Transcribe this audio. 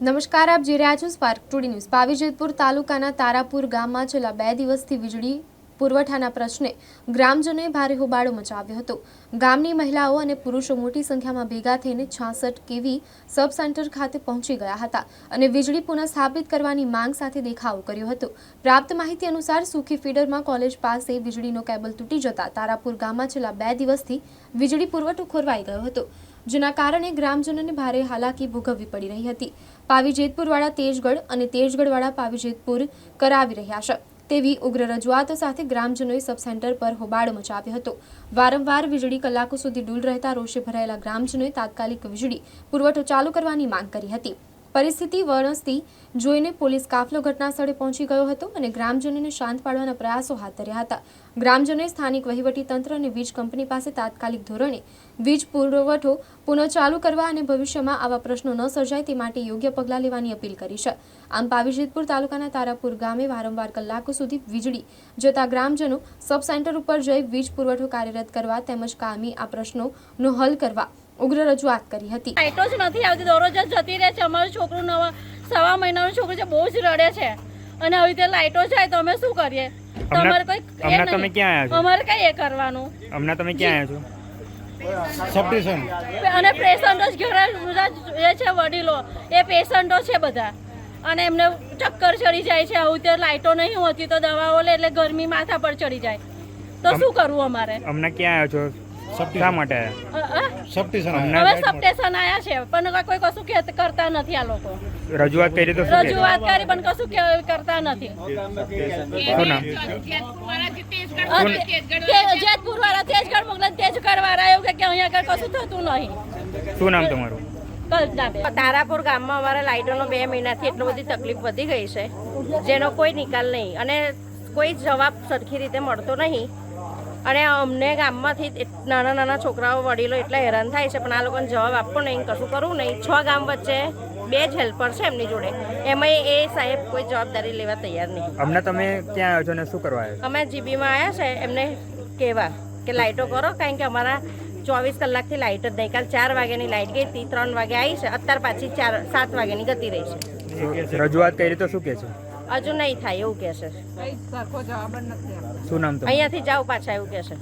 નમસ્કાર, આપ જોઈ રહ્યા છો સ્પાર્ક ટુડી ન્યૂઝ. પાવીજેતપુર તાલુકાના તારાપુર ગામમાં છેલ્લા બે દિવસથી વીજળી પુરવઠાના પ્રશ્ને ગ્રામજનોએ ભારે હોબાળો મચાવ્યો હતો. ગામની મહિલાઓ અને પુરુષો મોટી સંખ્યામાં ભેગા થઈને છાસઠ કેવી સબ સેન્ટર ખાતે પહોંચી ગયા હતા અને વીજળી પુનઃસ્થાપિત કરવાની માંગ સાથે દેખાવો કર્યો હતો. પ્રાપ્ત માહિતી અનુસાર સુખી ફીડરમાં કોલેજ પાસે વીજળીનો કેબલ તૂટી જતા તારાપુર ગામમાં છેલ્લા બે દિવસથી વીજળી પુરવઠો ખોરવાઈ ગયો હતો. જેના કારણે ગ્રામજનોને ભારે હાલાકી ભોગવવી પડી રહી હતી. પાવી જેતપુરવાળા તેજગઢ અને તેજગઢવાળા પાવી જેતપુર કરાવી રહ્યા છે. તેવી ઉગ્ર રજૂઆતો સાથે ગ્રામજનોએ સબ સેન્ટર પર હોબાળો મચાવ્યો હતો. વારંવાર વીજળી કલાકો સુધી ડૂલ રહેતા રોષે ભરાયેલા ગ્રામજનોએ તાત્કાલિક વીજળી પુરવઠો ચાલુ કરવાની માંગ કરી હતી. પરિસ્થિતિ વણસતી જોઈને પોલીસ કાફલો ઘટના સ્થળે પહોંચી ગયો હતો અને ગ્રામજનોને શાંત પાડવાના પ્રયાસો હાથ ધર્યા હતા. ગ્રામજનોએ સ્થાનિક તંત્ર અને વીજ કંપની પાસે તાત્કાલિક ધોરણે વીજ પુરવઠો પુનઃ ચાલુ કરવા અને ભવિષ્યમાં આવા પ્રશ્નો ન સર્જાય તે માટે યોગ્ય પગલાં લેવાની અપીલ કરી છે. આમ પાવીજેતપુર તાલુકાના તારાપુર ગામે વારંવાર કલાકો સુધી વીજળી જતા ગ્રામજનો સબ સેન્ટર ઉપર જઈ વીજ પુરવઠો કાર્યરત કરવા તેમજ કામી આ પ્રશ્નોનો હલ કરવા ઉગ્ર રજૂઆત કરી હતી. લાઇટો જ નથી આવતી દરરોજ જ જતી રહે છે. અમારું છોકરું નવા સવા મહિનાનું છોકરું છે બહુ જ રડે છે. અને આવી રીતે લાઇટો જાય તો અમે શું કરીએ? તમારે કોઈ હમણાં તમે નહીં. ક્યાં આવ્યા છો? અમારે કઈ એ કરવાનું? હમણાં તમે ક્યાં આવ્યા છો? અને પેશન્ટો જ ઘરે બધા એ છે વડીલો. એ પેશન્ટો છે બધા. અને એમને ચક્કર ચડી જાય છે. આવું તે લાઇટો નહીં હોતી તો દવાઓ લે એટલે ગરમી માથા પર ચડી જાય. તો શું કરવું અમારે? અમને ક્યાં આવ્યા છો? શા માટે? સબસ્ટેશન હવે સબસ્ટેશન આયા છે પણ કોઈ કશું કે- કરતા નથી આ લોકો. રજૂઆત કરી તો રજૂઆત કરી પણ કશું કે- કરતા નથી. શું નામ? જેતપુર વાળા તેજગઢ મોકલે તેજ વાળા એવું કે અહીંયા આગળ કશું થતું નહીં. શું નામ તમારું? તારાપુર ગામમાં અમારે લાઇટોનો બે મહિનાથી એટલી બધી તકલીફ વધી ગઈ છે જેનો કોઈ નિકાલ નહીં. અને કોઈ જવાબ સરખી રીતે મળતો નહીં. અને અમને ગામમાંથી નાના નાના છોકરાઓ વડીલો એટલા હેરાન થાય છે પણ આ લોકોને જવાબ આપવો નહીં કશું કરવું નહીં. છ ગામ વચ્ચે બે જ હેલ્પર છે એમની જોડે. એમાંય એ સાહેબ કોઈ જવાબદારી લેવા તૈયાર નહીં. અમને તમે ક્યાં આવ્યો છો ને શું કરવા આવ્યો અમે જીબીમાં આવ્યા છે એમને કહેવા કે લાઇટો કરો કારણ કે અમારા ચોવીસ કલાકથી લાઇટ જ નહીં. કાલ ચાર વાગ્યાની લાઇટ ગઈ હતી ત્રણ વાગે આવી છે. અત્યાર પાછી ચાર સાત વાગ્યાની ગતિ રહી છે. રજૂઆત કરી તો શું કે છે? હજુ નહીં થાય એવું કહેશે શું નામ અહીંયાથી જાઓ પાછા એવું કહે છે.